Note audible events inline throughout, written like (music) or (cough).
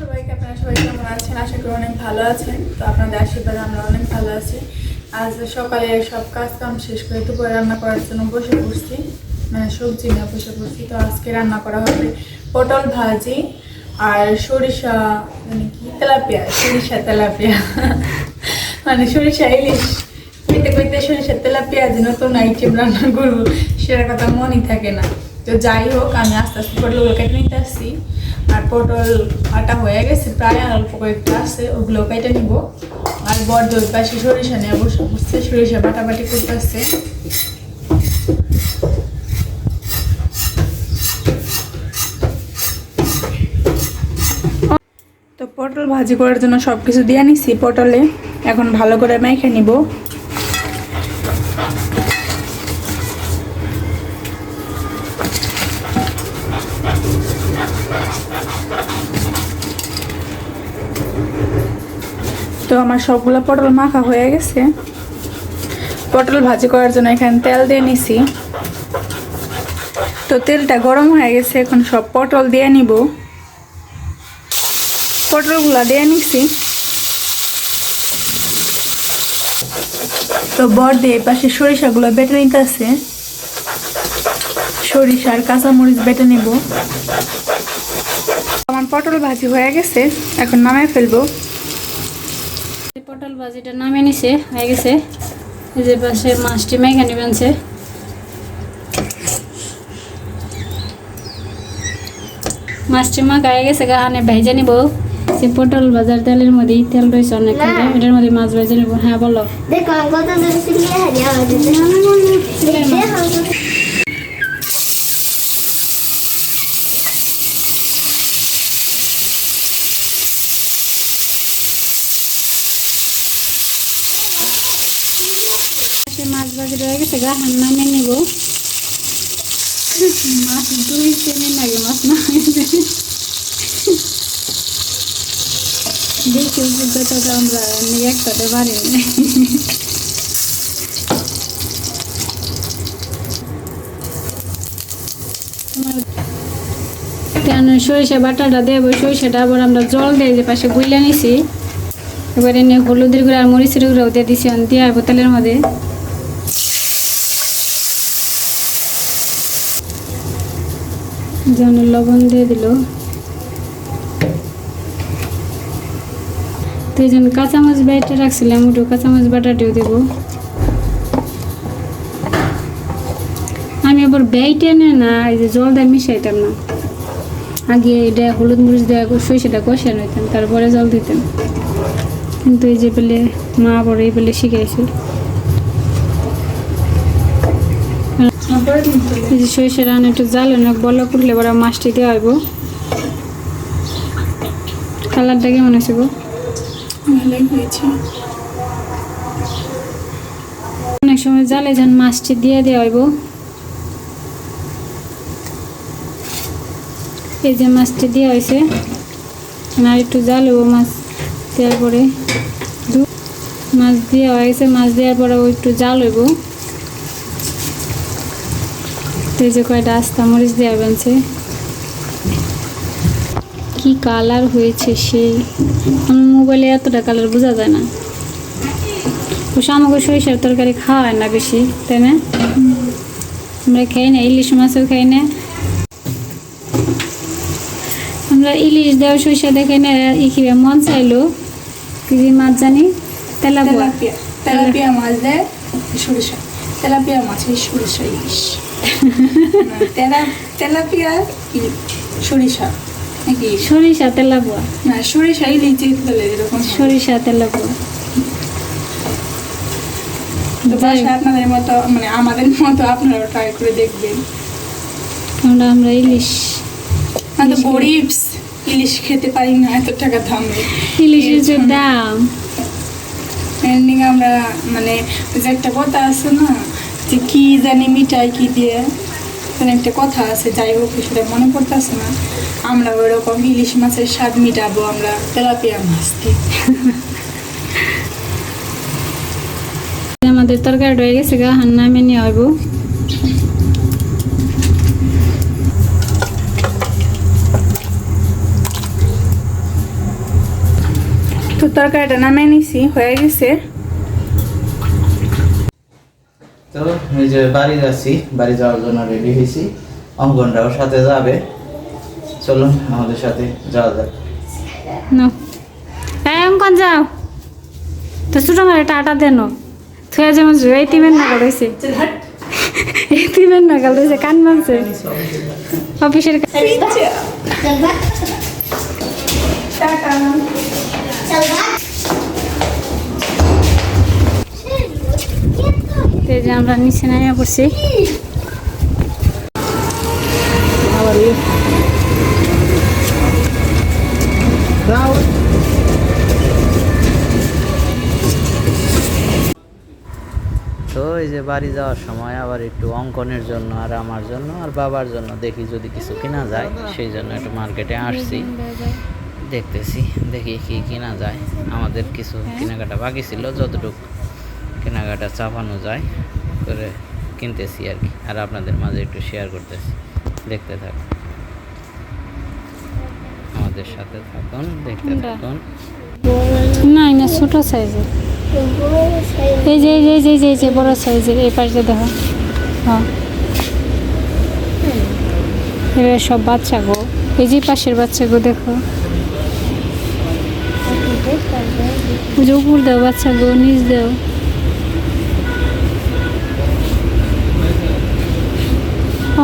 সবাইকে, আপনারা সবাই কেমন আছেন? আশা করি অনেক ভালো আছেন। তো আপনাদের আশীর্বাদে আমরা অনেক ভালো আছি। আজ সকালে সব কাজ কাম শেষ করে দুপুরে রান্না করার জন্য বসে পড়ছি। মানে সবজি নিয়ে বসে পড়ছি। তো আজকে রান্না করা হবে পটল ভাজি আর সরিষা মানে কি, তেলাপিয়া, সরিষা তেলাপিয়া। মানে সরিষা ইলিশ। খেতে খেতে সরিষা তেলাপিয়া যে নতুন আইটেম রান্না করব, সেটার কথা মনেই থাকে না। তো যাই হোক, আমি আস্তে আস্তে পটলগুলো কেটে নিতে আসছি। আর পটল আটা হয়ে গেছে, প্রায় আর অল্প কয়েকটা আছে ওগুলো কেটে নিব। আর বড় ওই পাশে সরিষা নিয়ে বসছে, সরিষা বাটাবাটি করতে আসছে। তো পটল ভাজি করার জন্য সব কিছু দিয়ে নিছি পটলে। এখন ভালো করে মেখে নিব। আমার সবগুলো পটল মাখা হয়ে গেছে। পটল ভাজি করার জন্য এখানে তেল দিয়ে নিছি। তো তেলটা গরম হয়ে গেছে, এখন সব পটল দিয়ে নিব। পটলগুলো দিয়ে নিছি। তো বর দিয়ে পাশে সরিষাগুলো বেটে নিতেছে। সরিষা আর কাঁচামরিচ বেটে নিব। আমার পটল ভাজি হয়ে গেছে, এখন নামায় ফেলব। ভাজিটা নামিয়ে নিছে হয়ে গেছে। এই যে পাশে মাছটি মেঘানি বানছে মাছটি মা গায়ে গেছে গাহানে ভেজে নিব। সে পটল বাজার তেলের মধ্যে তেল রয়েছে অনেক এটার মধ্যে মাছ ভেজে নিব। হ্যাঁ বলো। দেখো আমি কত দূরে চিলিয়ে হারিয়ে আমাদের সে মাছ ভাজি রয়ে গেছে গাহান নামে নিব। মাছ দুই তিন আগে মাছ না দেখি অভিজ্ঞতাটা আমরা একসাথে পারিনি কেন সরিষা বাটাটা দেবো? সরিষাটা আবার আমরা জল দিয়ে যে পাশে গুইলে নিছি। এবারে নিয়ে হলুদের গুঁড়ো আর মরিচের গুঁড়ো দিয়ে দিছি দিয়ে বোতলের মধ্যে। যেমন লবণ দিয়ে দিল। তো এই জন্য কাঁচামাচ বাইটা রাখছিলাম ওটু কাঁচামাচ বাটাটিও দেবো। আমি আবার বেইটে নে না, এই যে জল দিয়ে মিশাইতাম না। আগে এটা হলুদ মরিচ দেওয়া সরিষাটা কষিয়ে নিতাম, তারপরে জল দিতাম। কিন্তু এই যে পেলে মা আবার এই পেলে শিখাইছে এই যে সরিষা রান একটু জাল অনেক বলো করলে এবার মাছটি দেওয়া হইব। কালারটা কেমন আছে গো? অনেক সময় জালে যান মাছটি দিয়ে দেওয়া হইব। এই যে মাছটি দেওয়া হয়েছে আর একটু জাল হইব মাছ দেওয়ার পরে। মাছ দেওয়া হয়েছে, মাছ দেওয়ার পরে একটু জাল হইব। এই যে কয়টা আস্তা মরিচ দেওয়া বানছে কি কালার হয়েছে সেই? আমার মোবাইলে এতটা কালার বোঝা যায় না। আমাকে সরিষার তরকারি খাওয়া হয় না বেশি, তাই না? আমরা খাই না, ইলিশ মাছও খাই না। আমরা ইলিশ দেওয়া সরিষা দেখে না, ই খেয়ে মন চাইলো? কি মাছ জানি? তেলাপিয়া। তেলাপিয়া মাছ দেয় সরিষা। তেলাপিয়া মাছের সরিষা ইলিশ। (laughs) তেলা- তেলাপিয়া সরিষা? নাকি? সরিষা তেলাপুয়া। না সরিষা বলে এরকম সরিষা তেলাপুয়া। তো বাসায় আপনাদের মতো মানে আমাদের মতো আপনারা ট্রাই করে দেখবেন। আমরা আমরা ইলিশ আমরা গরিব ইলিশ খেতে পারি না এত টাকা দামে। ইলিশের যে দাম। আমরা মানে যে একটা কথা আছে না যে কি জানি মিঠাই কি দিয়ে। মানে একটা কথা আছে যাই হোক সেটা মনে পড়তেছে না। আমরা ওইরকম ইলিশ মাছের স্বাদ মিটাবো আমরা তেলাপিয়া মাছ দিয়ে। আমাদের তরকারি হয়ে গেছে গা হান নামে নিয়ে হইব তো তরকারিটা নামিয়ে নিছি হয়ে গেছে। তো এই যে বাড়ি যাচ্ছি বাড়ি যাওয়ার জন্য রেডি হয়েছি। অঙ্গনরাও সাথে যাবে। চলুন আমাদের সাথে যাওয়া যাক। হ্যাঁ অঙ্কন যাও। তো ছোটো মারে টাটা দেন থুয়া যেমন এই তিমেন নাগাল হয়েছে তিমেন নাগাল হয়েছে কান মানছে অফিসের টাটা। তো যে আমরা নিচে নামিয়ে পড়ছি। তো এই যে বাড়ি যাওয়ার সময় আবার একটু অঙ্কনের জন্য আর আমার জন্য আর বাবার জন্য দেখি যদি কিছু কেনা যায়, সেই জন্য একটু মার্কেটে আসছি। দেখতেছি, দেখি কি কেনা যায়। আমাদের কিছু কেনাকাটা বাকি ছিল, যতটুকু কেনাকাটা চাপানো যায় করে কিনতেছি আর কি। আর আপনাদের মাঝে একটু শেয়ার করতেছি। দেখতে থাকুন। আমাদের সাথে থাকুন দেখতে থাকুন। না না ছোট সাইজের। এই যে এই যে এই যে বড় সাইজের এই পাশে দেখো। হ্যাঁ। এবার সব বাচ্চা গো। এই যে পাশের বাচ্চা গো দেখো। উপর দাও বাচ্চা গো নিচ দাও।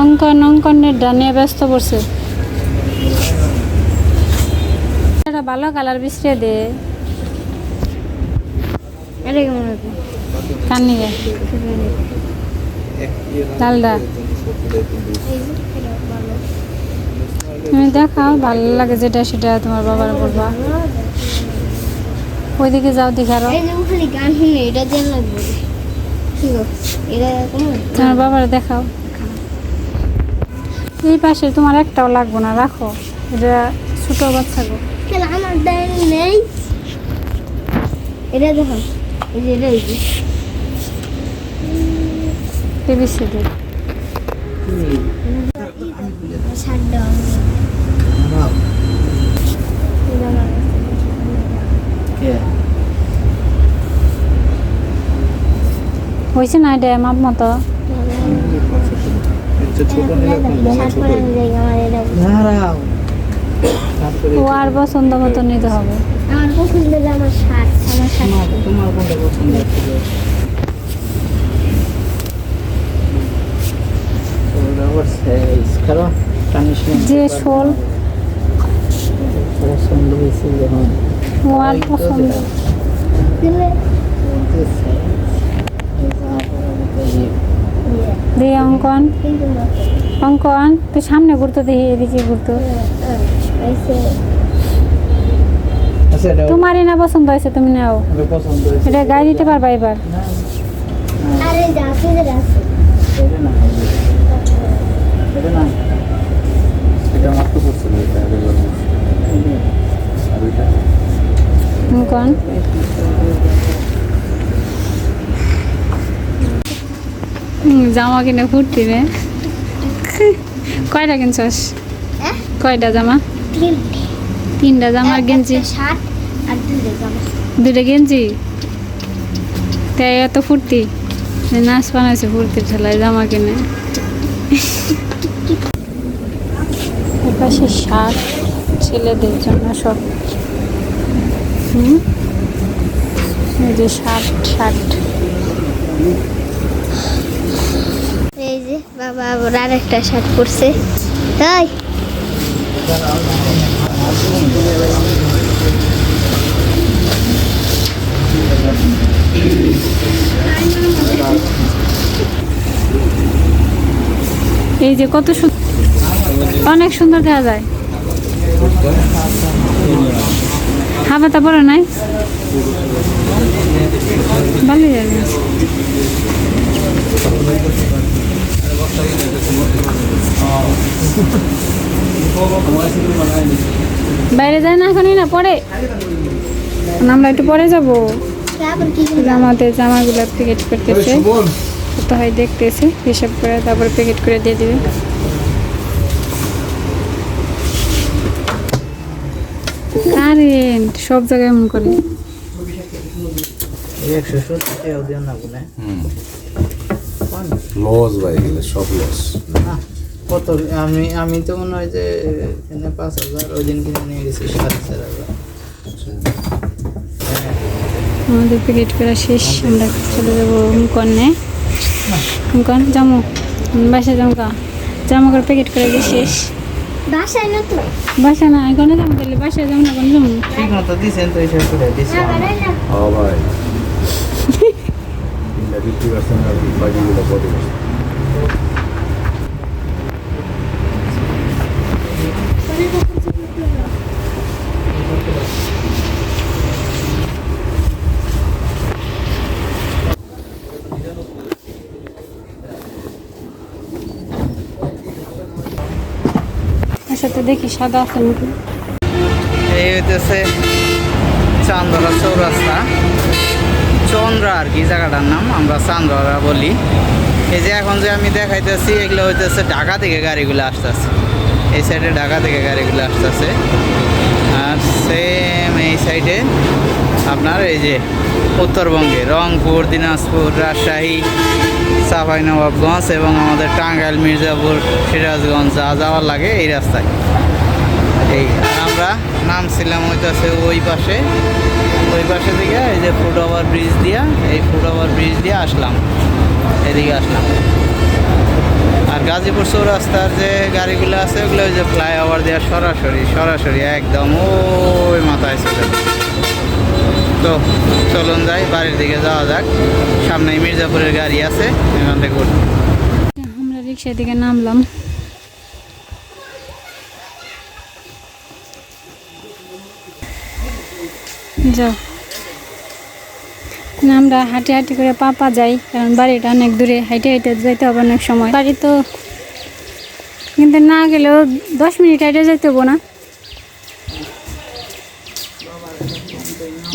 অঙ্কন অঙ্কনের ডানে ব্যস্ত পড়ছে। এটা ভালো কালার বিছড়ে দে। কান্নি ডালডা তুমি দেখাও ভালো লাগে যেটা সেটা তোমার বাবার বলবা ওইদিকে যাও দেখারো তোমার বাবার দেখাও। এই পাশে তোমার একটাও লাগবো না রাখো। এটা ছোট বাচ্চা গো। আমার দেন নেই। এটা দেখো এই যে এটা এই যে। এবিসিডি হয়েছে না এটা মাপ মতো আমার আর পছন্দ মতো নিতে হবে। আমার পছন্দের আমার আমার ষাট তোমার কোনটা পছন্দ যে শোল। পছন্দ হয়েছে যখন। পছন্দ। দে অঙ্কন। অঙ্কন তুই সামনে ঘুরতো দেখি এদিকে ঘুরতো। তোমারই না পছন্দ হয়েছে তুমি নাও। এটা গায়ে দিতে পারবা এবার। অঙ্কন। জামা কিনে ফুর্তি রে। কয়টা কিনছস? হ্যাঁ? কয়টা জামা? তিনটা। জামার গেঞ্জি? শার্ট আর দুটো দুটো গেঞ্জি? তাই এত ফুর্তি। নাচ বানাইছে ফুর্তির ঠেলায় জামা কিনে। এপাশে শার্ট ছেলেদের জন্য সব। হুম? এই যে শার্ট শার্ট। বাবা আবার আরেকটা শার্ট পরছে। তাই এই যে কত সুন্দর অনেক সুন্দর দেখা যায়। হাবাতা পরে নাই? ভালোই লাগে বাইরে যায় না এখনই না পরে? আমরা একটু পরে যাব? জামাতে জামাগুলো প্যাকেট করতেছে। কত হয় দেখতেছে হিসাব করে তারপরে প্যাকেট করে দিয়ে দিবে। কারেন্ট সব জায়গায় এমন করে। একশো সত্তর না বলে লস ভাই এগুলো সব লস। কত? আমি আমি তো মনে হয় যে এখানে পাঁচ হাজার ওই দিন কিনে নিয়ে গেছি সাড়ে চার হাজার। আমাদের প্যাকেট করা শেষ আমরা চলে যাব মুকনে মুকন জামু বাসায় যাব কা? জামা করে প্যাকেট করে দিয়ে শেষ? বাসায় না তো। বাসা না এখানে যাব তাহলে বাসায় যাব না কোনো যাব ঠিক মতো দিছেন তো এইসব করে দিছি ও ভাই। ফিফটি পার্সেন্ট আর বাকিগুলো ফর্টি পার্সেন্ট সাথে দেখি সাদা আছে নাকি এই হইতেছে চান্দরা চৌরাস্তা। চন্দ্রা আর কি জায়গাটার নাম, আমরা চান্দরা বলি। এই যে এখন যে আমি দেখাইতেছি, এগুলো হইতেছে ঢাকা থেকে গাড়িগুলো আসতেছে। এই সাইডে ঢাকা থেকে গাড়িগুলো আসতেছে। আর সেম এই সাইডে আপনার এই যে উত্তরবঙ্গে, রংপুর, দিনাজপুর, রাজশাহী চাঁপাইনবাবগঞ্জ এবং আমাদের টাঙ্গাইল, মির্জাপুর, সিরাজগঞ্জ, যা যাওয়ার লাগে এই রাস্তায়। এই, আর আমরা নামছিলাম হইতেছে ওই পাশে ওই পাশে থেকে এই যে ফুট ওভার ব্রিজ দিয়া, এই ফুট ওভার ব্রিজ দিয়ে আসলাম। এদিকে আসলাম। আর গাজীপুর চৌরাস্তার যে গাড়িগুলো আছে, ওগুলো ওই যে ফ্লাইওভার দেওয়া সরাসরি সরাসরি একদম ওই মাথায় চলে তো চলুন যাই, বাড়ির দিকে যাওয়া যাক। সামনে মির্জাপুরের গাড়ি আছে, এখান থেকে। আমরা রিক্সা থেকে নামলাম। আমরা হাঁটে হাঁটে করে পাপা যাই, কারণ বাড়িটা অনেক দূরে হাইটে হাইটে যাইতে হবে অনেক সময়। বাড়ি তো কিন্তু না গেলেও দশ মিনিট হাইটে যাইতে হব না।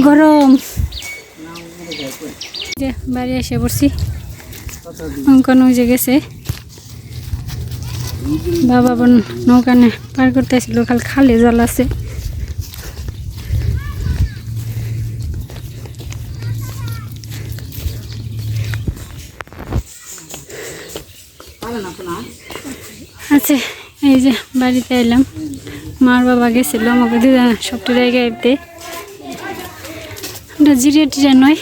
গরম। বাড়ি এসে পড়ছি। অঙ্কন যে গেছে। বাবা বোন নৌকানে পার করতে খাল খালে জল আছে। আচ্ছা এই যে বাড়িতে এলাম। মার বাবা গেছিল আমাকে দুজন সবটা জায়গায় এতে আমরা জিরিয়া টিরিয়া নয়।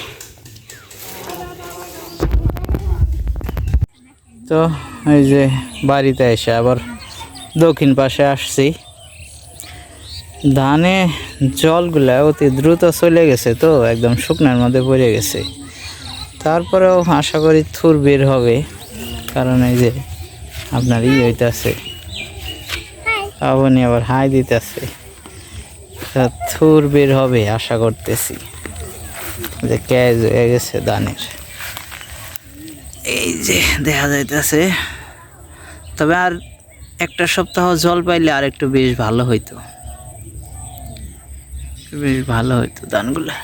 তো এই যে বাড়িতে এসে আবার দক্ষিণ পাশে আসছি। ধানে জলগুলা অতি দ্রুত চলে গেছে তো একদম শুকনার মধ্যে পড়ে গেছে। তারপরেও আশা করি থুর বের হবে। কারণ এই যে আপনার ই হইতাছে। আপনি আবার হাই দিতেছে। থুর বের হবে আশা করতেছি। যে ক্যাজ হয়ে গেছে ধানের এই যে দেখা যাইতেছে। তবে আর একটা সপ্তাহ জল পাইলে আর একটু বেশ ভালো হইতো। বেশ ভালো হইতো ধানগুলা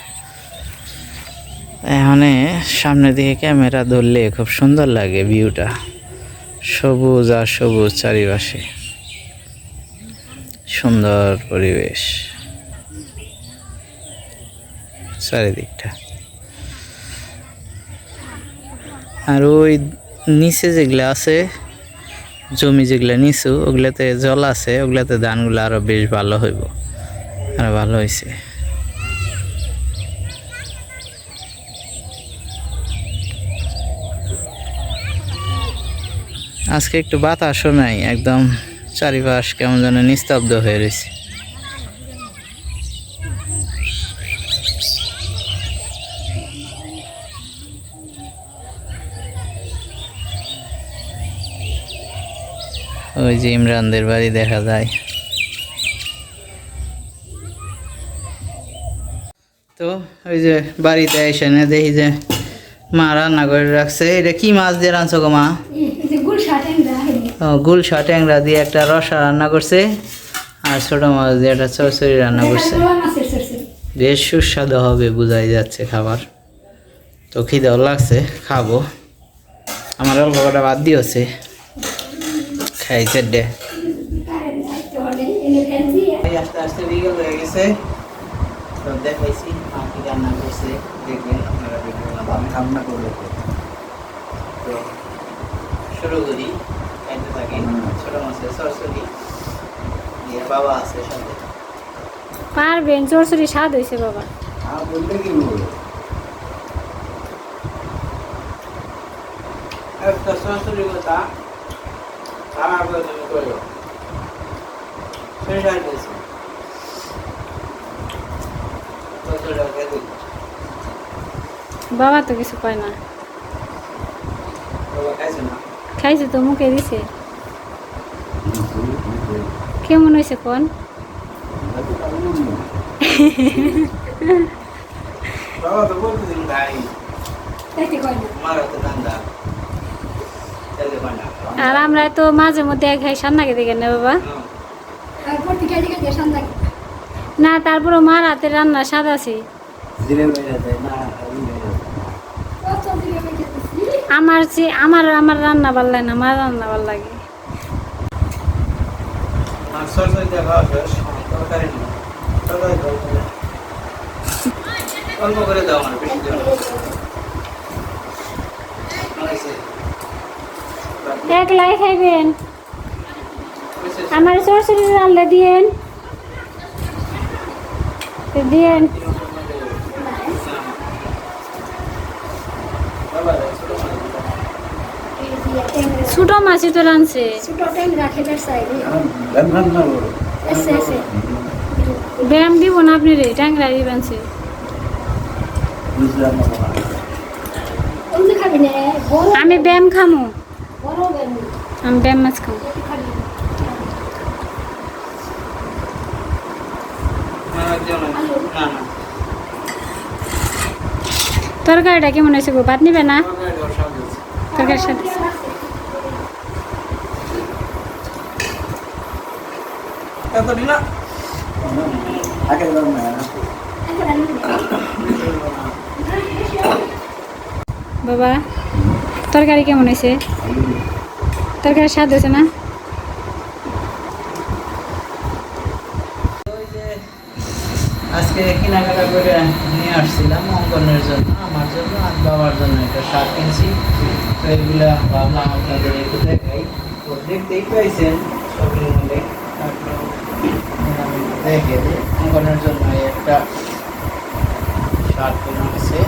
এখানে সামনে দিকে ক্যামেরা ধরলে খুব সুন্দর লাগে ভিউটা। সবুজ আর সবুজ চারিপাশে। সুন্দর পরিবেশ। চারিদিকটা। আর ওই নিচে যেগুলো আছে, জমি যেগুলো নিচু, ওগুলাতে জল আছে, ওগুলাতে ধানগুলো আরও বেশ ভালো হইব। আরও ভালো হয়েছে আজকে একটু বাতাসও নাই, একদম চারিপাশ কেমন যেন নিস্তব্ধ হয়ে রয়েছে। ওই যে ইমরানদের বাড়ি দেখা যায়। তো ওই যে বাড়িতে এসে দেখি যে মা রান্না করে রাখছে। এটা কি মাছ দিয়ে রাঁধছো গো মা? গুলশা ট্যাংরা দিয়ে একটা রসা রান্না করছে, আর ছোট মাছ দিয়ে একটা চরচড়ি রান্না করছে। বেশ সুস্বাদু হবে, বোঝাই যাচ্ছে খাবার। তো খিদেও লাগছে, খাব। আমার অল্প কটা বাদ দিয়েছে। খাইছে ডে আস্তে আস্তে বিকেল হয়ে গেছে। তো দেখাইছি রান্না করছে। দেখবেন আপনারা রান্না তো শুরু করি। খাইতে থাকি। ছোট মাছের সরসরি দিয়ে বাবা আছে সাথে। পারবেন চরচরি স্বাদ হয়েছে বাবা। বলতে কি বলব? একটা সরসরি কথা আমার বাবা তো কিছু কয় না। বাবা খাইছে না? খাইছে তো মুখে দিছে। কেমন হয়েছে কোন? আর আমরা তো মাঝে মধ্যে এক খাই সান্নাকে দেখে না বাবা। না তারপরে মার হাতে রান্না স্বাদ আছে। আমার চেয়ে আমার আমার রান্না ভালো লাগে না মার রান্না ভালো লাগে সরসরি। অল্প করে দাও আমার বেশি। হয়েছে? একলাই খাইবেন? আমার সরষরি রান্না দিয়েন দিয়েন বাবা, ছোট মাছ দিও। ছোট মাছই তো রানছে ব্যায়াম দিব না আপনি রে ট্যাংরা দিবেনছে আমি ব্যায়াম খামো। আমি ব্যায়াম মাছ খামু। তরকারিটা কেমন হয়েছে গো? ভাত নিবে না? তরকারি। তরকারির সাথে আগে রান্না বাবা তরকারি কেমন হয়েছে? তরকারি স্বাদ হয়েছে না? আজকে কেনাকাটা করে নিয়ে আসছিলাম অঙ্কনের জন্য আমার জন্য আর বাবার জন্য একটা শার্ট কিনছি। তো এগুলা ভাবলাম আপনাদের একটু দেখাই। তো দেখতেই পাইছেন শপিং মলে। দেখে যে অঙ্কনের জন্য এই একটা শার্ট কেনা হয়েছে।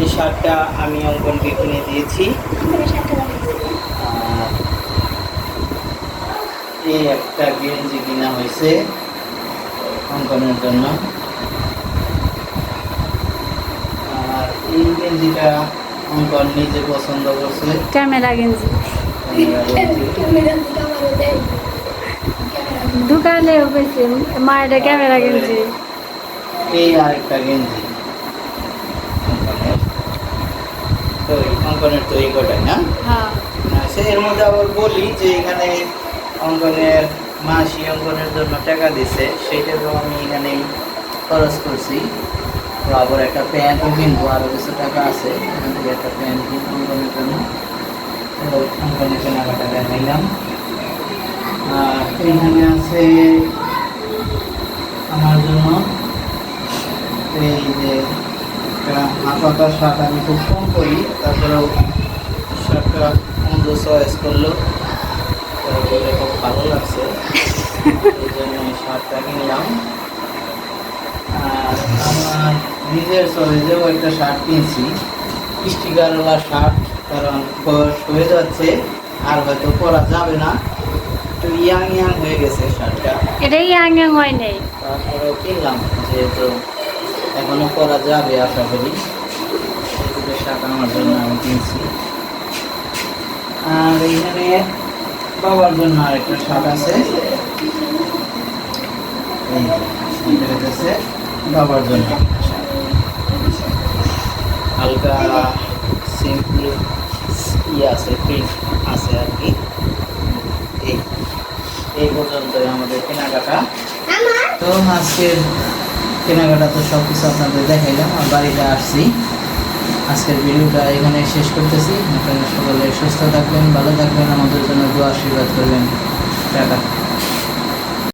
এই শার্টটা আমি অঙ্কনকে কিনে দিয়েছি। আর এই একটা গেঞ্জি কিনা হয়েছে অঙ্কনের জন্য। আর এই গেঞ্জিটা অঙ্কন নিজে পছন্দ করছে। ক্যামেরা গেঞ্জি। গেঞ্জি। দোকানে পেয়েছে মায়ের ক্যামেরা গেঞ্জি। এই আরেকটা গেঞ্জি। তো এই অঙ্কনের তো এই কটাই না? হ্যাঁ। সে এর মধ্যে আবার বলি যে এখানে অঙ্কনের মাসি অঙ্কনের জন্য টাকা দিছে সেইটা তো আমি এখানে খরচ করছি। তো আবার একটা প্যান্টও কিনবো আরও কিছু টাকা আছে। এখান থেকে একটা প্যান্ট কিনবো অঙ্কনের জন্য। তো অঙ্কনের কেনাকাটা দেখাইলাম এখানে আছে আমার জন্য এই যে হাতাটা শার্ট আমি খুব কম করি তারপরেও শার্টটা বন্ধু চয়েস করল। তো বলে খুব ভালো লাগছে। এই জন্য শার্টটা কিনলাম। আর আমার নিজের চয়েসেও একটা শার্ট কিনছি। স্টিকারওয়ালা শার্ট, কারণ বয়স হয়ে যাচ্ছে, আর হয়তো পরা যাবে না। একটু ইয়াং ইয়াং হয়ে গেছে শার্টটা। এটাই ইয়াং ইয়াং হয় নাই? কিনলাম যেহেতু এখনও করা যাবে আশা করি। শার্ট আমার জন্য আমি কিনছি। আর এখানে বাবার জন্য আরেকটা শার্ট আছে। এটা বাবার জন্য হালকা সিম্পল ইয়ে আছে প্রিন্ট আছে আর কি। এই। এই পর্যন্তই আমাদের কেনাকাটা। তো আজকের কেনাকাটা তো সব কিছু আপনাদের দেখাইলাম আর বাড়িতে আসছি। আজকের ভিডিওটা এখানে শেষ করতেছি। আপনারা সকলে সুস্থ থাকবেন ভালো থাকবেন আমাদের জন্য দোয়া আশীর্বাদ করবেন। টাটা।